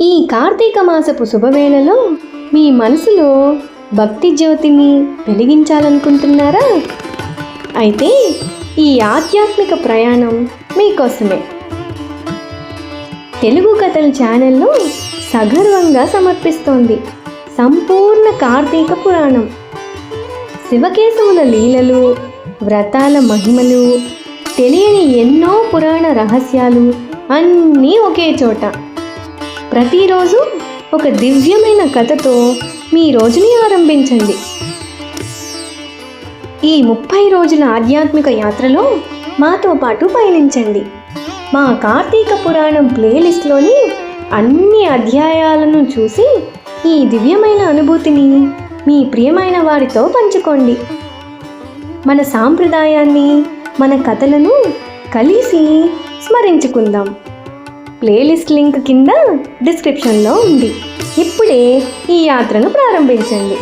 ఈ కార్తీక మాసపు శుభవేళలో మీ మనసులో భక్తి జ్యోతిని వెలిగించాలనుకుంటున్నారా? అయితే ఈ ఆధ్యాత్మిక ప్రయాణం మీకోసమే. తెలుగు కథల ఛానల్లో సగర్వంగా సమర్పిస్తోంది సంపూర్ణ కార్తీక పురాణం. శివకేశవుల లీలలు వ్రతాల మహిమలు తెలియని ఎన్నో పురాణ రహస్యాలు అన్నీ ఒకే చోట. ప్రతిరోజు ఒక దివ్యమైన కథతో మీ రోజుని ఆరంభించండి. ఈ ముప్పై రోజుల ఆధ్యాత్మిక యాత్రలో మాతో పాటు పయనించండి. మా కార్తీక పురాణం ప్లేలిస్ట్లోని అన్ని అధ్యాయాలను చూసి ఈ దివ్యమైన అనుభూతిని మీ ప్రియమైన వారితో పంచుకోండి. మన సాంప్రదాయాన్ని మన కథలను కలిసి స్మరించుకుందాం. ప్లేలిస్ట్ లింక్ కింద డిస్క్రిప్షన్లో ఉంది. ఇప్పుడే ఈ యాత్రను ప్రారంభించండి.